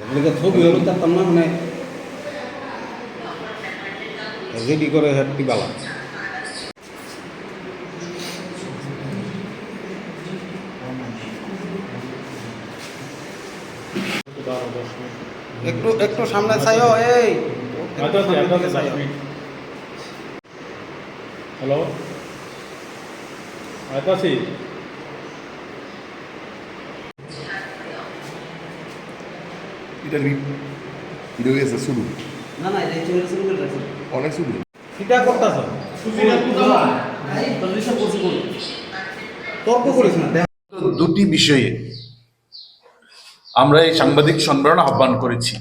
এগুলোকে ছবি হলো চারতাম না মানে রেডি করে হ্যাপি বালা একটু একটু সামনে চাইও এই একটু সামনের হ্যালো এটা ভিডিও গেছে শুরু। না না এটা চলে শুরু করে রাখছি। অনেক শুরু। কিটা করতাছ? তর্ক করিস না দুটি বিষয়ে আমরা এই সাংবাদিক সম্মেলন আহ্বান করেছি।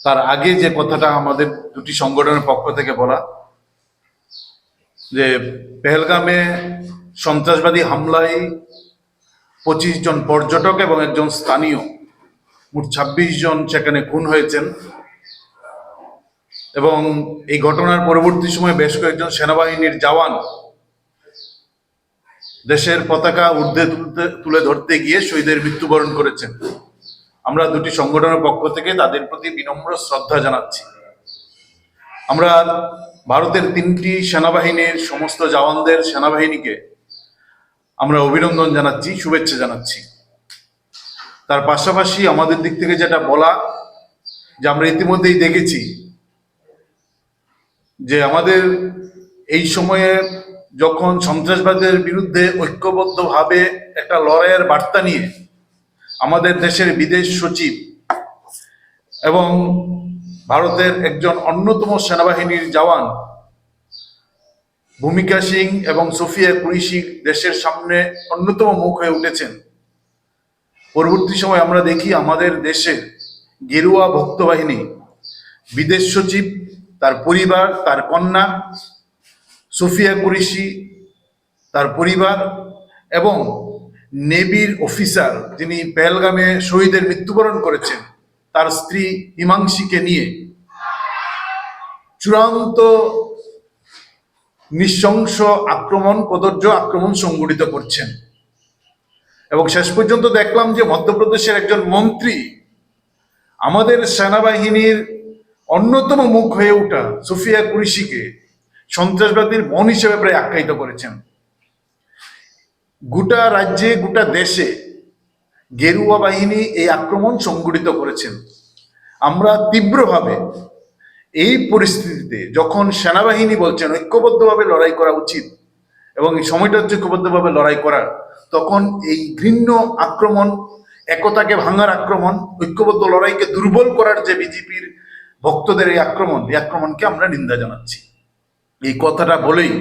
তার আগে যে কথাটা আমাদের দুটি সংগঠনের পক্ষ থেকে বলা যে পেহেলগামে সন্ত্রাসবাদী হামলায় পঁচিশ জন পর্যটক এবং একজন স্থানীয়। মোট ছাব্বিশ জন সেখানে খুন হয়েছেন। এবং এই ঘটনার পরবর্তী সময়ে বেশ কয়েকজন সেনাবাহিনীর জওয়ান দেশের পতাকা ঊর্ধ্বে তুলতে, তুলে ধরতে গিয়ে শহীদের মৃত্যুবরণ করেছেন। আমরা দুটি সংগঠনের পক্ষ থেকে তাদের প্রতি বিনম্র শ্রদ্ধা জানাচ্ছি। আমরা ভারতের তিনটি সেনাবাহিনীর সমস্ত জওয়ানদের সেনাবাহিনীকে আমরা অভিনন্দন জানাচ্ছি, শুভেচ্ছা জানাচ্ছি। তার পাশাপাশি আমাদের দিক থেকে যেটা বলা, যে আমরা ইতিমধ্যেই দেখেছি, যে আমাদের এই সময়ে যখন সন্ত্রাসবাদের বিরুদ্ধে ঐক্যবদ্ধভাবে একটা লড়াইয়ের বার্তা নিয়ে আমাদের দেশের বিদেশ সচিব এবং ভারতের একজন অন্যতম সেনাবাহিনীর জওয়ান ভূমিকা সিং এবং সোফিয়া কুরিশি দেশের সামনে অন্যতম মুখ হয়ে উঠেছেন। পরবর্তী সময় আমরা দেখি আমাদের দেশের গেরুয়া ভক্ত বাহিনী বিদেশ সচিব, তার পরিবার, তার কন্যা, সুফিয়া কুরিশি, তার পরিবার এবং নেভির অফিসার যিনি পেলগামে শহীদের মৃত্যুবরণ করেছেন, তার স্ত্রী হিমাংশীকে নিয়ে। চূড়ান্ত নৃশংস আক্রমণ কদর্য আক্রমণ সংগঠিত করছেন। এবং শেষ পর্যন্ত দেখলাম যে মধ্যপ্রদেশের একজন মন্ত্রী আমাদের সেনাবাহিনীর অন্যতম মুখ হয়ে ওঠা সুফিয়া কুরিশিকে সন্ত্রাসবাদীর মন হিসেবে প্রায় আখ্যায়িত করেছেন। গোটা রাজ্যে, গোটা দেশে গেরুয়া বাহিনী এই আক্রমণ সংগঠিত করেছেন। আমরা তীব্রভাবে এই পরিস্থিতিতে যখন সেনাবাহিনী বলছেন ঐক্যবদ্ধভাবে লড়াই করা উচিত এবং এই সময়টা হচ্ছে ঐক্যবদ্ধভাবে লড়াই করার, তখন এই ঘৃণ্য আক্রমণ, একতাকে ভাঙার আক্রমণ, ঐক্যবদ্ধ লড়াইকে দুর্বল করার যে বিজেপির ভক্তদের এই আক্রমণ, এই আক্রমণকে আমরা নিন্দা জানাচ্ছি। এই কথাটা বলেই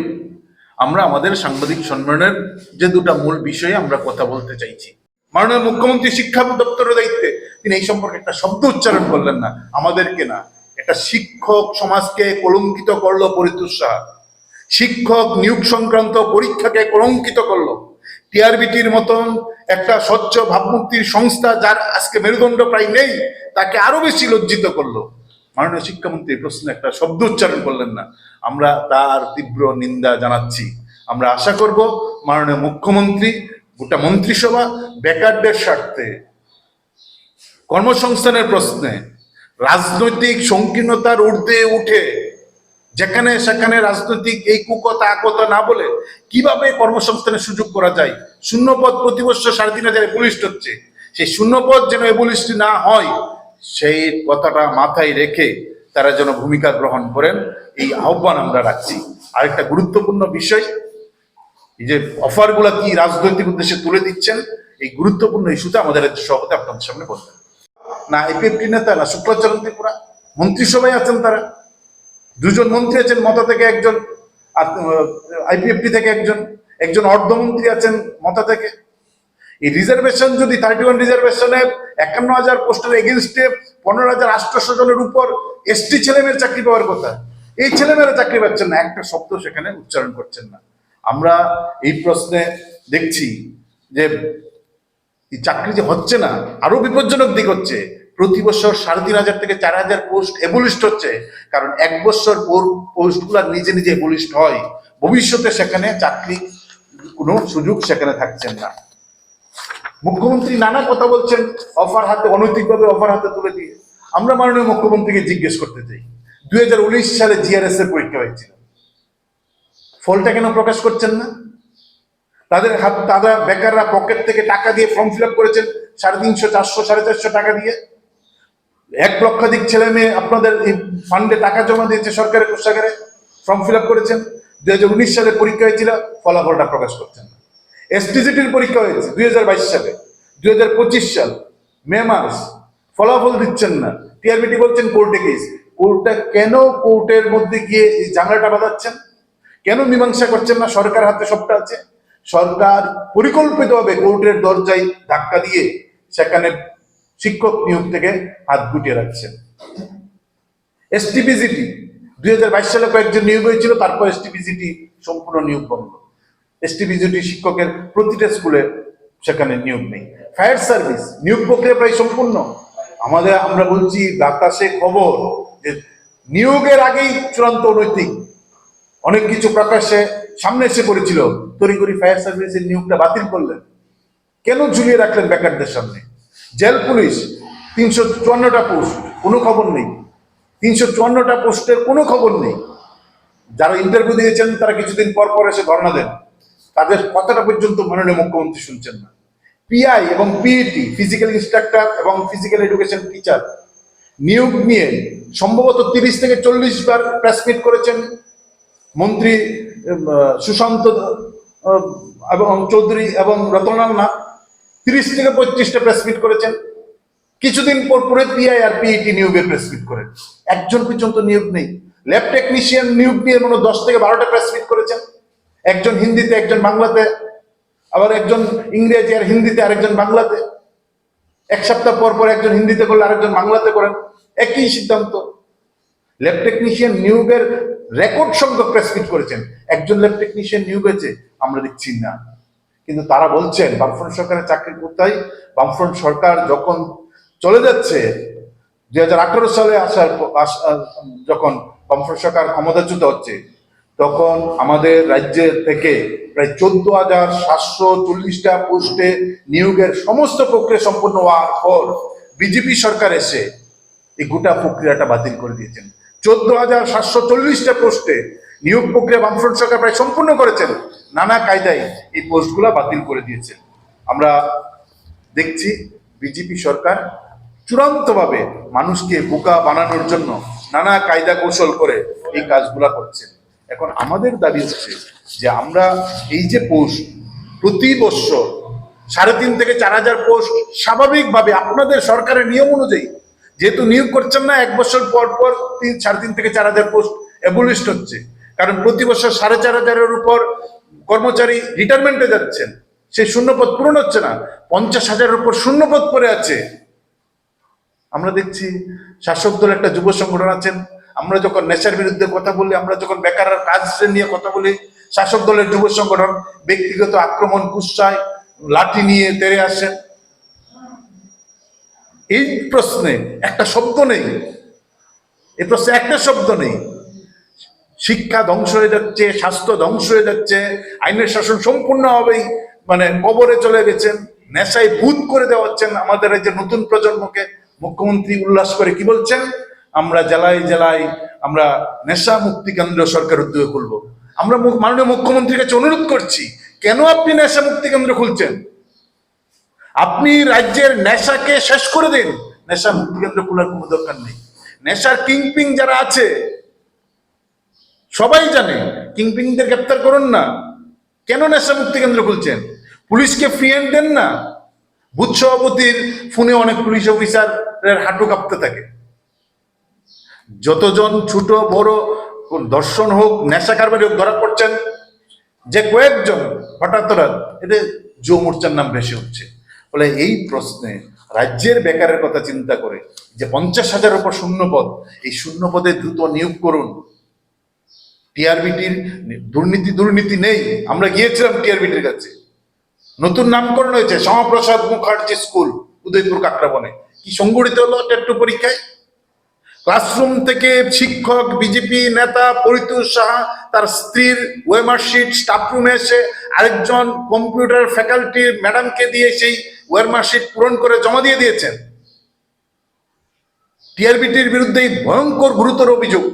আমরা আমাদের সাংবাদিক সম্মেলনের যে দুটা মূল বিষয়ে আমরা কথা বলতে চাইছি। মাননীয় মুখ্যমন্ত্রী শিক্ষা দপ্তরের দায়িত্বে তিনি এই সম্পর্কে একটা শব্দ উচ্চারণ করলেন না, আমাদেরকে না। একটা শিক্ষক সমাজকে কলঙ্কিত করল পরিতোষ। শিক্ষক নিয়োগ সংক্রান্ত পরীক্ষাকে কলঙ্কিত করল। টিআরবিটির মতন একটা স্বচ্ছ ভাবমুক্তির সংস্থা যার আজকে মেরুদণ্ড প্রায় নেই, তাকে আরও বেশি লজ্জিত করল। মাননীয় শিক্ষামন্ত্রী প্রশ্নে একটা শব্দ উচ্চারণ করলেন না। আমরা তার তীব্র নিন্দা জানাচ্ছি। আমরা আশা করব মাননীয় মুখ্যমন্ত্রী, গোটা মন্ত্রিসভা বেকারদের স্বার্থে। কর্মসংস্থানের প্রশ্নে রাজনৈতিক সংকীর্ণতার ঊর্ধ্বে উঠে যেখানে সেখানে রাজনৈতিক এই কুকথা আকথা না বলে কীভাবে কর্মসংস্থানের সুযোগ করা যায়? শূন্যপদ প্রতি বছর সাড়ে তিন হাজার এবলিস্ট হচ্ছে সেই শূন্যপদ যেন এবলিস্ট না হয়, সেই কথাটা মাথায় রেখে তারা যেন ভূমিকা গ্রহণ করেন, এই আহ্বান আমরা রাখছি। আরেকটা গুরুত্বপূর্ণ বিষয়, এই যে অফারগুলা কি রাজনৈতিক উদ্দেশ্যে তুলে দিচ্ছেন, এই গুরুত্বপূর্ণ ইস্যুতে আমাদের সভাপতি আপনাদের সামনে বলবেন। না এপিএফটি নেতা না? শুক্লাচরণ ত্রিপুরা মন্ত্রিসভায় আছেন তারা। দুজন মন্ত্রী আছেন মতা থেকে একজন আইপিএফটি থেকে একজন। একজন অর্ধমন্ত্রী আছেন মতা থেকে। এই রিজার্ভেশন যদি থার্টি ওয়ান রিজার্ভেশনে একান্ন হাজার পোস্টের এগেনস্টে পনেরো হাজার আটশোশো জনের উপর এসটি ছেলেমেয়ের চাকরি পাওয়ার কথা, এই ছেলেমেয়েরা চাকরি পাচ্ছেন না। একটা শব্দ সেখানে উচ্চারণ করছেন না। আমরা এই প্রশ্নে দেখছি যে চাকরি যে হচ্ছে না আরও বিপজ্জনক দিক হচ্ছে। প্রতি বছর সাড়ে তিন হাজার থেকে চার হাজার পোস্ট এবলিস্ট হচ্ছে। কারণ এক বছর পোস্টগুলা নিজে নিজে এবলিস্ট হয়। ভবিষ্যতে সেখানে চাকরি কোনো সুযোগ সেখানে থাকছেন না। মুখ্যমন্ত্রী নানা কথা বলছেন অফার হাতে, অনৈতিকভাবে অফার হাতে তুলে দিয়ে। আমরা মাননীয় মুখ্যমন্ত্রীকে জিজ্ঞেস করতে চাই, দুই হাজার উনিশ সালে জিআরএস এর পরীক্ষা হয়েছিল। ফলটা কেন প্রকাশ করছেন না? তাদের হাত, তারা বেকাররা পকেট থেকে টাকা দিয়ে ফর্ম ফিল আপ করেছেন, সাড়ে তিনশো, চারশো, সাড়ে চারশো টাকা দিয়ে। এক লক্ষাধিক ছেলে মেয়ে আপনাদের এই ফান্ডে টাকা জমা দিয়েছে সরকারের কোষাগারে ফর্ম ফিল আপ করেছেন। দুই হাজার উনিশ সালে পরীক্ষা হয়েছিল, ফলাফলটা প্রকাশ করছেন এসটিজিটির পরীক্ষা হয়েছে দুই হাজার বাইশ সালে। দুই হাজার পঁচিশ সাল, মে মাস, ফলাফল দিচ্ছেন না। টিআরবিটি বলছেন কোর্টে কেস কোর্টটা কেন কোর্টের মধ্যে গিয়ে এই ঝামেলাটা বাঁধাচ্ছেন? কেন মীমাংসা করছেন না? সরকার হাতে সবটা আছে। সরকার পরিকল্পিতভাবে কোর্টের দরজায় ধাক্কা দিয়ে সেখানে শিক্ষক নিয়োগ থেকে হাত গুটিয়ে রাখছেন। এসটিপিজিটি দুই হাজার বাইশ সালে কয়েকজন নিয়োগ হয়েছিল, তারপর এসটিপিজিটি সম্পূর্ণ নিয়োগ বন্ধ। এসটিপিজিটি শিক্ষকের প্রতিটা স্কুলে সেখানে নিয়োগ নেই। ফায়ার সার্ভিস, নিয়োগ প্রক্রিয়া প্রায় সম্পূর্ণ। আমাদের, আমরা বলছি বাতাসে খবর যে নিয়োগের আগেই চূড়ান্ত অনৈতিক। অনেক কিছু প্রকাশ্যে সামনে এসে পড়েছিল। তড়িঘড়ি ফায়ার সার্ভিসের নিয়োগটা বাতিল করলেন। কেন ঝুলিয়ে রাখলেন বেকারদের সামনে? জেল পুলিশ, তিনশো চুয়ান্নটা পোস্ট, কোনো খবর নেই। তিনশো চুয়ান্নটা পোস্টের কোনো খবর নেই। যারা ইন্টারভিউ দিয়েছেন, তারা কিছুদিন পর পর এসে ধর্ণা দেন। তাদের কথাটা পর্যন্ত মাননীয় মুখ্যমন্ত্রী শুনছেন না। পিআই এবং পিইটি ফিজিক্যাল ইনস্ট্রাক্টর এবং ফিজিক্যাল এডুকেশন টিচার নিয়োগ নিয়ে সম্ভবত তিরিশ থেকে চল্লিশ বার প্রেস মিট করেছেন মন্ত্রী সুশান্ত এবং চৌধুরী এবং রতনলাল নাথ তিরিশ থেকে পঁয়ত্রিশটা প্রেস মিট করেছেন। কিছুদিন পর পরে পিআই আর পিইটি নিয়োগের প্রেস মিট করেন। একজন পর্যন্ত নিয়োগ নেই। ল্যাব টেকনিশিয়ান নিয়োগ নিয়ে মনে দশ থেকে বারোটা প্রেস মিট করেছেন। একজন হিন্দিতে, একজন বাংলাতে, আবার একজন ইংরেজি আর হিন্দিতে, আরেকজন বাংলাতে। এক সপ্তাহ পর পর একজন হিন্দিতে করলে আরেকজন বাংলাতে করেন। একই সিদ্ধান্ত। ল্যাব টেকনিশিয়ান নিয়োগের রেকর্ড সংখ্যক প্রেস মিট করেছেন। একজন ল্যাব টেকনিশিয়ান নিয়োগ হয়েছে, আমরা দেখছি না। কিন্তু তারা বলছেন, বামফ্রন্ট সরকারের চাকরি কোথায় বামফ্রন্ট সরকার যখন চলে যাচ্ছে, দুই হাজার আঠারো সালে আসার যখন বামফ্রন্ট সরকার ক্ষমতাচ্যুত হচ্ছে, তখন আমাদের রাজ্যের থেকে প্রায় চোদ্দ হাজার সাতশো চল্লিশটা পোস্টে নিয়োগের সমস্ত প্রক্রিয়া সম্পন্ন হওয়ার পর বিজেপি সরকার এসে এই গোটা প্রক্রিয়াটা বাতিল করে দিয়েছেন। চোদ্দ হাজার সাতশো চল্লিশটা পোস্টে নিয়োগ প্রক্রিয়া বামফ্রন্ট সরকার প্রায় সম্পূর্ণ করেছেন। নানা কায়দায় এই পোস্টগুলা বাতিল করে দিয়েছেন। আমরা দেখছি বিজেপি সরকার চূড়ান্তভাবে মানুষকে বোকা বানানোর জন্য নানা কায়দা কৌশল করে এই কাজগুলা করছেন এখন আমাদের দাবি হচ্ছে যে আমরা এই যে পোস্ট, প্রতি বৎসর সাড়ে তিন থেকে চার হাজার পোস্ট স্বাভাবিকভাবে আপনাদের সরকারের নিয়ম অনুযায়ী, যেহেতু নিয়োগ করছেন না, এক বছর পর পর তিন সাড়ে তিন থেকে চার হাজার পোস্ট অ্যাবলিস্ট হচ্ছে। কারণ প্রতি বছর সাড়ে চার হাজারের উপর কর্মচারী রিটায়ারমেন্টে যাচ্ছেন। সেই শূন্যপদ পূরণ হচ্ছে না, পঞ্চাশ হাজারের উপর শূন্যপদ পড়ে আছে। আমরা দেখছি শাসক দল একটা যুব সংগঠন আছেন। আমরা যখন নেশার বিরুদ্ধে কথা বলি, আমরা যখন বেকার কাজ নিয়ে কথা বলি, শাসক দলের যুব সংগঠন ব্যক্তিগত আক্রমণ, কুৎসায় লাঠি নিয়ে তেড়ে আসেন। এই প্রশ্নে একটা শব্দ নেই। এই প্রশ্নে একটা শব্দ নেই। শিক্ষা ধ্বংস হয়ে যাচ্ছে, স্বাস্থ্য ধ্বংস হয়ে যাচ্ছে, আইনের শাসন সম্পূর্ণভাবেই মানে কবরে চলে গেছেন, নেশায় ভূত করে দেওয়া হচ্ছেন আমাদের এই যে নতুন প্রজন্মকে। মুখ্যমন্ত্রী উল্লাস করে কি বলছেন? আমরা জেলায় জেলায় আমরা নেশা মুক্তি কেন্দ্র সরকার উদ্যোগে খুলবো। আমরা মাননীয় মুখ্যমন্ত্রীর কাছে অনুরোধ করছি, কেন আপনি নেশা মুক্তি কেন্দ্র খুলছেন? আপনি রাজ্যের নেশাকে শেষ করে দিন। নেশা মুক্তি কেন্দ্র খোলার কোনো দরকার নেই। নেশার কিংপিং যারা আছে সবাই জানে, কিংপিংদের গ্রেপ্তার করুন না। কেন নেশা মুক্তি কেন্দ্র খুলছেন? পুলিশকে ফ্রি হ্যান্ড দেন না? বুথ সভাপতির ফোনে অনেক পুলিশ অফিসারের হাঁটু কাঁপতে থাকে। যতজন ছোট, বড়, দর্শন হোক, নেশা কারবারি হোক, ধরা পড়ছেন, যে কয়েকজন হঠাৎ হঠাৎ এতে যৌ মোর্চার নাম বেশি হচ্ছে ফলে এই প্রশ্নে রাজ্যের বেকারের কথা চিন্তা করে যে পঞ্চাশ হাজার উপর শূন্য পদ এই শূন্য পদে দ্রুত নিয়োগ করুন টিআরবিটির দুর্নীতি দুর্নীতি নেই। আমরা গিয়েছিলাম টিআরবিটির কাছে। নতুন নামকরণ হয়েছে, শ্যামাপ্রসাদ মুখার্জি স্কুল, উদয়পুর কাকরাবনে। কি সংগঠিত হলো টেট্টু পরীক্ষায়? ক্লাসরুম থেকে শিক্ষক, বিজেপি নেতা পরিতোষ সাহা, তার স্ত্রীর ওয়েমার্কশিট স্টাফ রুমে এসে আরেকজন কম্পিউটার ফ্যাকাল্টি ম্যাডামকে দিয়ে সেই ওয়েমার্কশিট পূরণ করে জমা দিয়ে দিয়েছেন। টিআরবিটির বিরুদ্ধে ভয়ঙ্কর, গুরুতর অভিযোগ।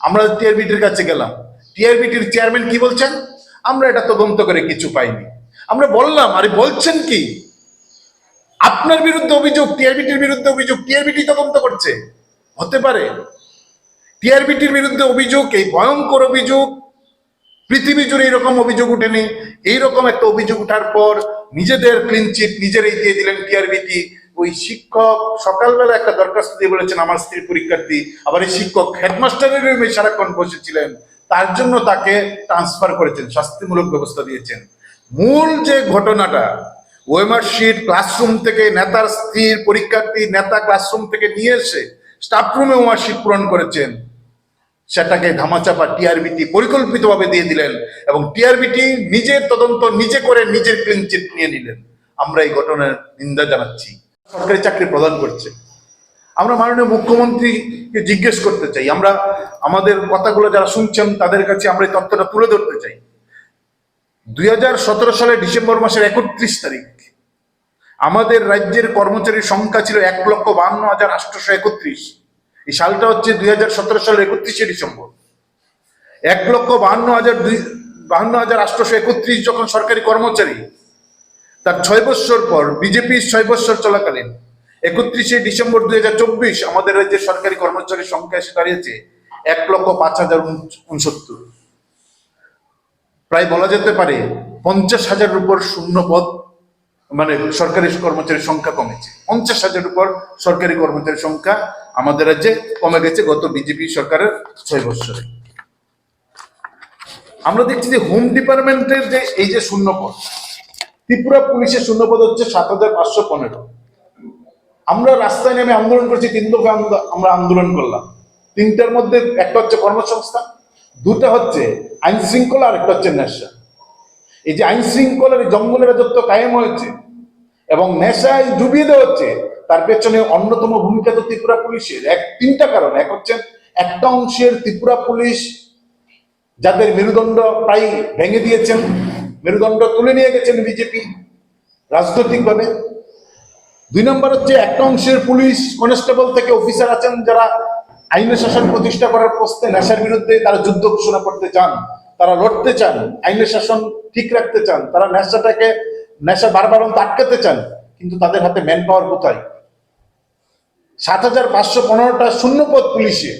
আমরা টিআরবিটির কাছে গেলাম। টিআরবিটির চেয়ারম্যান কি বলছেন? আমরা এটা তদন্ত করে কিছু পাইনি। আমরা বললাম, আরে বলছেন কি? আপনার বিরুদ্ধে অভিযোগ, টিআরবিটির বিরুদ্ধে অভিযোগ, টিআরবিটি তদন্ত করছে। হতে পারে। টিআরবিটির বিরুদ্ধে অভিযোগ, এই ভয়ঙ্কর অভিযোগ, পৃথিবী জুড়ে এরকম অভিযোগ উঠেনি এইরকম একটা অভিযোগ ওঠার পর নিজেদের ক্লিন চিট নিজেরাই দিয়ে দিলেন টিআরবিটি। ওই শিক্ষক সকালবেলা একটা দরখাস্ত দিয়ে বলেছেন, আমার স্ত্রী পরীক্ষার্থী। আবার এই শিক্ষক হেডমাস্টারের রুমে সারাক্ষণ বসেছিলেন। তার জন্য তাকে ট্রান্সফার করেছেন, শাস্তিমূলক ব্যবস্থা দিয়েছেন। মূল যে ঘটনাটা ওয়েমার শিট, ক্লাসরুম থেকে নেতার স্ত্রীর পরীক্ষার্থী, নেতা ক্লাসরুম থেকে নিয়ে এসে স্টাফ রুমে ওমার পূরণ করেছেন। সেটাকে ধামাচাপা টিআরবিটি পরিকল্পিতভাবে দিয়ে দিলেন এবং টিআরবিটি নিজের তদন্ত নিজে করে নিজের ক্লিন চিট নিয়ে নিলেন। আমরা এই ঘটনার নিন্দা জানাচ্ছি। সরকারি চাকরি প্রদান করছে। আমরা মাননীয় মুখ্যমন্ত্রীকে জিজ্ঞেস করতে চাই, আমরা আমাদের কথাগুলো যারা শুনছেন তাদের কাছে আমরা এই তথ্যটা তুলে ধরতে চাই। দুই সালের ডিসেম্বর মাসের একত্রিশ তারিখ, আমাদের রাজ্যের কর্মচারীর সংখ্যা ছিল এক লক্ষ বাহান্ন হাজার আটশোশো একত্রিশ। এই সালটা হচ্ছে দুই হাজার সতেরো সালের একত্রিশে ডিসেম্বর। এক লক্ষ বাহান্ন হাজার দুই বাহান্ন হাজার আটশোশো একত্রিশ যখন সরকারি কর্মচারী তার ছয় বৎসর পর, বিজেপির ছয় বৎসর চলাকালীন, একত্রিশে ডিসেম্বর দুই হাজার চব্বিশ আমাদের রাজ্যের সরকারি কর্মচারীর সংখ্যা এসে দাঁড়িয়েছে এক লক্ষ পাঁচ হাজার উনসত্তর। প্রায় বলা যেতে পারে পঞ্চাশ হাজার উপর শূন্য পদ মানে সরকারি কর্মচারীর সংখ্যা কমেছে। পঞ্চাশ হাজার উপর সরকারি কর্মচারীর সংখ্যা আমাদের রাজ্যে কমে গেছে গত বিজেপি সরকারের ছয় বছরে আমরা দেখছি যে হোম ডিপার্টমেন্টের যে এই যে শূন্য পদ ত্রিপুরা পুলিশের শূন্য পদ হচ্ছে সাত হাজার পাঁচশো পনেরো। আমরা রাস্তায় নেমে আন্দোলন করছি, তিন দফা আমরা আন্দোলন করলাম। তিনটার মধ্যে একটা হচ্ছে কর্মসংস্থান, দুটা হচ্ছে আইন শৃঙ্খলা, আর একটা হচ্ছে নেশা। এই যে আইন শৃঙ্খলার জঙ্গলের রাজত্ব কায়েম হয়েছে এবং নেশায় ডুবিয়ে দেওয়া হচ্ছে, তার পেছনে অন্যতম ভূমিকা তো ত্রিপুরা পুলিশের। এক তিনটা কারণ। এক হচ্ছে একটা অংশের ত্রিপুরা পুলিশ যাদের মেরুদণ্ড প্রায় ভেঙে দিয়েছেন মেরুদণ্ড তুলে নিয়ে গেছেন বিজেপি, রাজনৈতিকভাবে। দুই নম্বর হচ্ছে একটা অংশের পুলিশ কনস্টেবল থেকে অফিসার আছেন যারা আইনের শাসন প্রতিষ্ঠা করার প্রশ্নে নেশার বিরুদ্ধে তারা যুদ্ধ ঘোষণা করতে চান, তারা লড়তে চান আইনের শাসন ঠিক রাখতে চান, তারা নেশাটাকে, নেশা বারবার আটকাতে চান, কিন্তু তাদের হাতে ম্যান পাওয়ার কোথায়? সাত হাজার পাঁচশো পনেরোটা শূন্যপদ পুলিশে।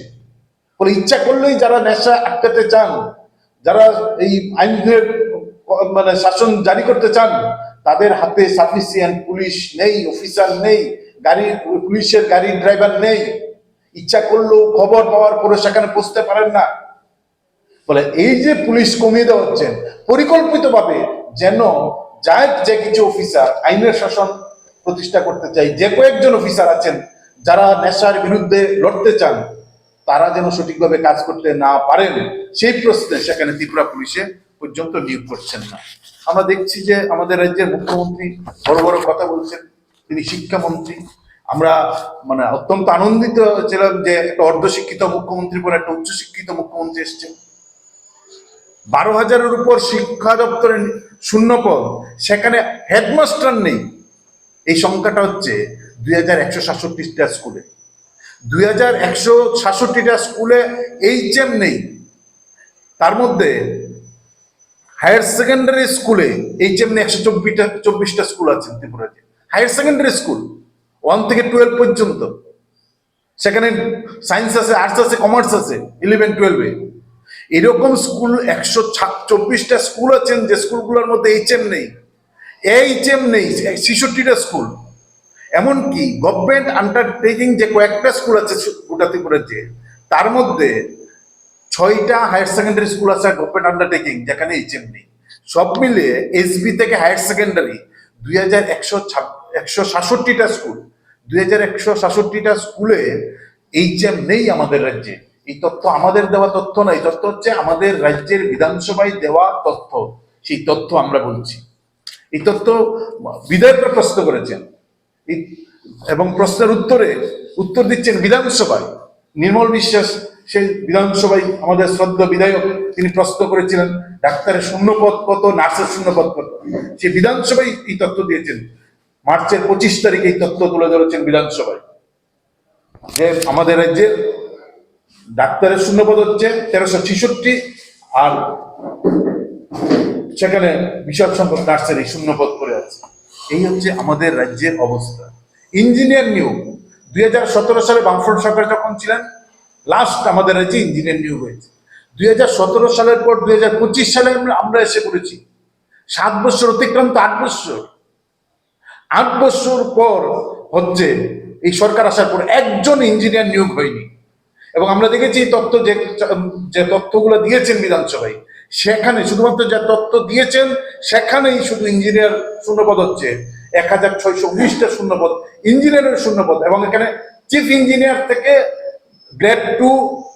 ইচ্ছা করলেই যারা নেশা আটকাতে চান, যারা এই আইনের মানে শাসন জারি করতে চান, তাদের হাতে সাফিসিয়েন্ট পুলিশ নেই অফিসার নেই, গাড়ি, পুলিশের গাড়ির ড্রাইভার নেই। ইচ্ছা করলেও খবর পাওয়ার পরে সেখানে পৌঁছতে পারেন না। বলে এই যে পুলিশ কমিয়ে দেওয়া হচ্ছেন পরিকল্পিতভাবে যেন যায় যে কিছু অফিসার আইনের শাসন প্রতিষ্ঠা করতে চাই, যে কয়েকজন অফিসার আছেন, যারা নেশার বিরুদ্ধে লড়তে চান, তারা যেন সঠিকভাবে কাজ করতে না পারেন, সেই প্রশ্নে সেখানে ত্রিপুরা পুলিশে পর্যন্ত নিয়োগ করছেন না। আমরা দেখছি যে আমাদের রাজ্যের মুখ্যমন্ত্রী বড় বড় কথা বলছেন, তিনি শিক্ষামন্ত্রী। আমরা মানে অত্যন্ত আনন্দিত ছিলাম যে একটা অর্ধশিক্ষিত মুখ্যমন্ত্রী পরে একটা উচ্চশিক্ষিত মুখ্যমন্ত্রী এসছেন। বারো হাজারের উপর শিক্ষা দপ্তরের শূন্য পদ সেখানে হেডমাস্টার নেই। এই সংখ্যাটা হচ্ছে দুই হাজার একশো সাতষট্টিটা স্কুলে। দুই হাজার একশো সাতষট্টিটা স্কুলে এইচএম নেই। তার মধ্যে হায়ার সেকেন্ডারি স্কুলে এইচএম নেই একশো চব্বিশটা চব্বিশটা স্কুল আছে ত্রিপুরাতে। হায়ার সেকেন্ডারি স্কুল ওয়ান থেকে টুয়েলভ পর্যন্ত। সেখানে সায়েন্স আছে আর্টস আছে কমার্স আছে ইলেভেন টুয়েলভে এরকম স্কুল একশো চব্বিশটা স্কুল আছেন যে স্কুলগুলোর মধ্যে এইচএম নেই। এইচএম নেই, ছেষট্টিটা স্কুল। এমনকি গভর্নমেন্ট আন্ডারটেকিং যে কয়েকটা স্কুল আছে গোটা ত্রিপুরাতে, তার মধ্যে ছয়টা হায়ার সেকেন্ডারি স্কুল আছে গভর্নমেন্ট আন্ডারটেকিং যেখানে এইচএম নেই। সব মিলিয়ে এসবি থেকে হায়ার সেকেন্ডারি দুই হাজার একশো একশো সাতষট্টিটা স্কুল দুই হাজার একশো সাতষট্টিটা স্কুলে এইচএম নেই আমাদের রাজ্যে। এই তথ্য আমাদের দেওয়া তথ্য নয় তথ্য হচ্ছে আমাদের রাজ্যের বিধানসভায় দেওয়া তথ্য। সেই তথ্য আমরা বলছি। এই তথ্য বিধায়করা প্রশ্ন করেছেন। এবং প্রশ্নের উত্তরে উত্তর দিচ্ছেন বিধানসভায়। নির্মল বিশ্বাস সেই বিধানসভায় আমাদের শ্রদ্ধা বিধায়ক তিনি প্রশ্ন করেছিলেন, ডাক্তারের শূন্যপদ কত, নার্সের শূন্যপদ কত? সে বিধানসভায় এই তথ্য দিয়েছেন। মার্চের পঁচিশ তারিখে এই তথ্য তুলে ধরেছেন বিধানসভায়। যে আমাদের রাজ্যে ডাক্তারের শূন্যপদ হচ্ছে তেরোশো ছেষট্টি আর সেখানে বিশাল সংখ্যক নার্সারি শূন্যপদ করে আছে। এই হচ্ছে আমাদের রাজ্যের অবস্থা। ইঞ্জিনিয়ার নিয়োগ। দুই হাজার সতেরো সালে বামফ্রন্ট সরকার যখন ছিলেন লাস্ট আমাদের রাজ্যে ইঞ্জিনিয়ার নিয়োগ হয়েছে। দুই হাজার সতেরো সালের পর দুই হাজার পঁচিশ সালে আমরা- এসে পড়েছি। সাত বছর অতিক্রান্ত আট বছর। আট বছর পর হচ্ছে এই সরকার আসার পর একজন ইঞ্জিনিয়ার নিয়োগ হয়নি। এবং আমরা দেখেছি তথ্য যে যে তথ্যগুলো দিয়েছেন বিধানসভায়, সেখানে শুধুমাত্র যে তথ্য দিয়েছেন, সেখানেই শুধু ইঞ্জিনিয়ার শূন্যপদ হচ্ছে। এক হাজার ছয়শো উনিশটা শূন্যপদ ইঞ্জিনিয়ারের শূন্যপদ। এবং এখানে চিফ ইঞ্জিনিয়ার থেকে grade two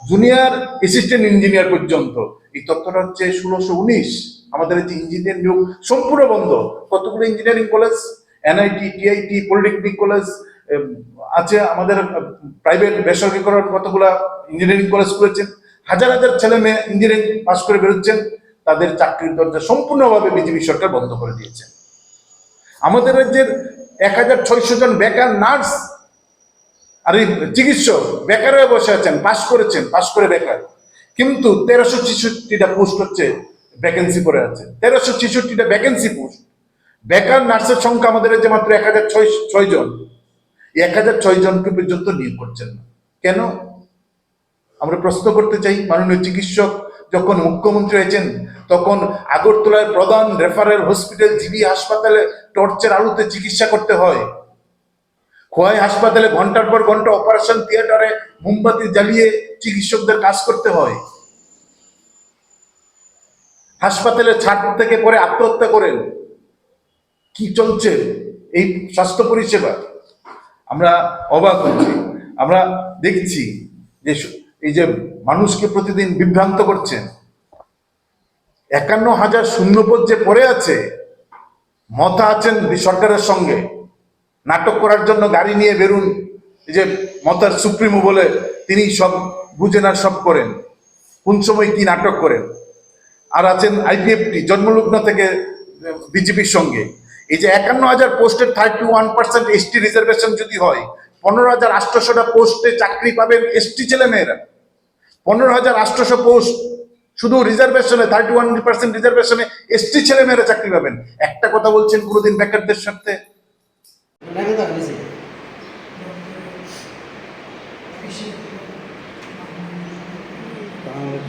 junior assistant engineer পর্যন্ত। এই তথ্যটা হচ্ছে ষোলোশো উনিশ। আমাদের যে ইঞ্জিনিয়ার নিয়োগ সম্পূর্ণ বন্ধ। কতগুলো engineering college NIT TIT polytechnic college আছে আমাদের প্রাইভেট বেসরকারি করার কতগুলা ইঞ্জিনিয়ারিং কলেজ করেছেন? হাজার হাজার ছেলে মেয়ে ইঞ্জিনিয়ারিং পাস করে বেরোচ্ছেন। তাদের চাকরির দরজা সম্পূর্ণভাবে বিজেপি সরকার বন্ধ করে দিয়েছে। আমাদের রাজ্যের এক হাজার ছয়শো জন বেকার নার্স আর চিকিৎসক বেকার হয়ে বসে আছেন পাস করেছেন পাস করে বেকার। কিন্তু তেরোশো ছেষট্টিটা পোস্ট হচ্ছে ভ্যাকেন্সি পড়ে আছে। তেরোশো ছেষট্টিটা ভ্যাকেন্সি পোস্ট বেকার নার্সের সংখ্যা আমাদের যে মাত্র এক হাজার ছয় ছয় জন। এক হাজার ছয় জনকে পর্যন্ত নিয়োগ করছেন না। কেন? আমরা প্রশ্ন করতে চাই, মাননীয় চিকিৎসক যখন মুখ্যমন্ত্রী হয়েছেন, তখন আগরতলার প্রধান রেফারেল হসপিটাল, জিবি হাসপাতালে টর্চের আলোতে চিকিৎসা করতে হয়। খোয়াই হাসপাতালে ঘণ্টার পর ঘণ্টা অপারেশন থিয়েটারে মোমবাতি জ্বালিয়ে চিকিৎসকদের কাজ করতে হয়? হাসপাতালে ছাদ থেকে পরে আত্মহত্যা করেন। কি চলছে এই স্বাস্থ্য পরিষেবা? আমরা অবাক হচ্ছি। আমরা দেখছি যে এই যে মানুষকে প্রতিদিন বিভ্রান্ত করছেন। একান্ন হাজার শূন্যপদ যে পড়ে আছে, মতা আছেন সরকারের সঙ্গে। নাটক করার জন্য গাড়ি নিয়ে বেরুন। যে মতার সুপ্রিমো বলে তিনি সব বুঝেন আর সব করেন। কোন সময় কি নাটক করেন? আর আছেন আইপিএফটি, জন্মলগ্ন থেকে বিজেপির সঙ্গে। এই যে একান্ন হাজার পোস্টের thirty one percent ST reservation যদি হয়, পনেরো হাজার আটশোটা পোস্টে চাকরি পাবেন এসটি ছেলে মেয়েরা পনেরো হাজার আটশোশো পোস্ট শুধু রিজার্ভেশনে থার্টি ওয়ান পার্সেন্ট রিজার্ভেশনে এসটি ছেলে মেয়েরা চাকরি পাবেন। একটা কথা বলছেন কোনোদিন বেকারদের সাথে লাগে তো বেশি